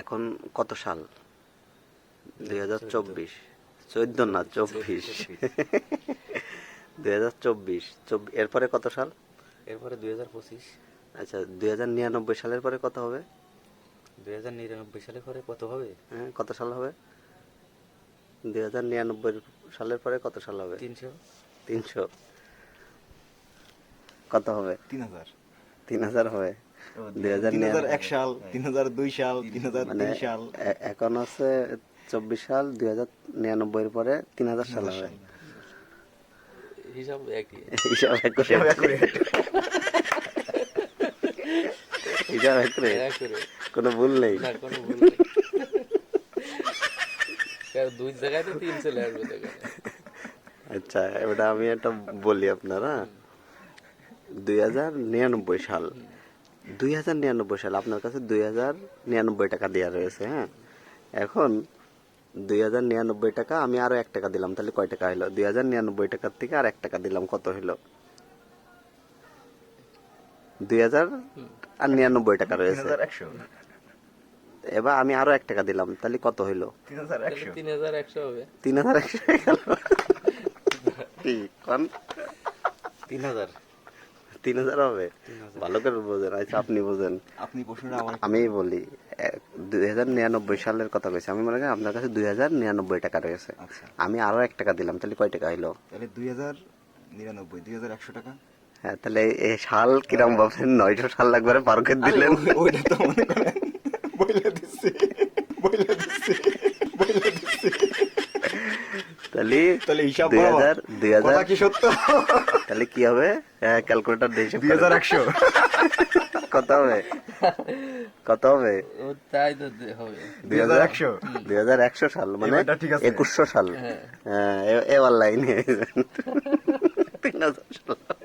এখন কত সাল? দুই হাজার চব্বিশ। চোদ্দ না চব্বিশ। দুই হাজার চব্বিশ। এরপরে কত সাল? এরপরে দুই হাজার পঁচিশ। আচ্ছা দুই হাজার নিরানব্বই সালের পরে কত হবে? দুই হাজার নিরানব্বই সালে পরে কত হবে? হ্যাঁ কত সাল হবে? দুই হাজার নিরানব্বই সালের পরে কত সাল হবে? তিনশো। তিনশো। কত হবে? তিন হাজার। তিন হাজার হবে। দুই হাজার তিন হাজার নিরানব্বই। এক সাল তিন হাজার দুই সাল তিন হাজার মানে তিন সাল এখন সাল দুই হাজার নিরানব্বই পরে তিন হাজার সাল হবে। হিসাব একই। হিসাব করে কোনো ভুল নেই। না কোনো ভুল নেই। দুই জায়গায় তো তিন চলে আসবে আচ্ছা এবার আমি একটা বলি আপনারা দুই হাজার নিরানব্বই সাল। দুই হাজার নিরানব্বই সাল আপনার কাছে দুই হাজার নিরানব্বই টাকা দেওয়া রয়েছে হ্যাঁ? এখন দুই হাজার নিরানব্বই টাকা আমি আরও এক টাকা দিলাম তাহলে কয় টাকা হলো? দুই হাজার নিরানব্বই টাকার থেকে আর এক টাকা দিলাম কত হলো? দুই হাজার আর নিরানব্বই টাকা রয়েছে। এবার আমি আরও এক টাকা দিলাম তাহলে কত হইল তিন হাজার একশো। তিন হাজার একশো হবে। তিন হাজার একশো হয়ে গেল। তিন হাজার। তিন হাজার হবে। ভালো করে বোঝেন আচ্ছা আপনি বোঝেন। আপনি আমি বলি দুই হাজার নিরানব্বই সালের কথা কইছি। আমি মনে করি আপনার কাছে দুই হাজার নিরানব্বই টাকা রয়েছে। আচ্ছা। আমি আরও এক টাকা দিলাম তাহলে কয় টাকা হইল? তাহলে দুই হাজার নিরানব্বই দুই হাজার একশো টাকা। হ্যাঁ তাহলে এই সাল কিরম ভাবছেন? নয়শো সাল লাগবে পার করে দিলেন। ওইটা তো মনে করেন। বইলে দিচ্ছি বইলে দিচ্ছি তাহলে তাহলে হিসাব দুই হাজার দুই হাজার। কি সত্য? তাহলে কি হবে? ক্যালকুলেটর দিয়ে হিসাব দুই হাজার একশো। কত হবে? কত হবে? তাই তো হবে। দুই হাজার একশো। দুই হাজার একশো সাল মানে এবারটা ঠিক আছে। একুশশো সাল। হ্যাঁ। এ- এবার লাইনে তিন হাজার সাল।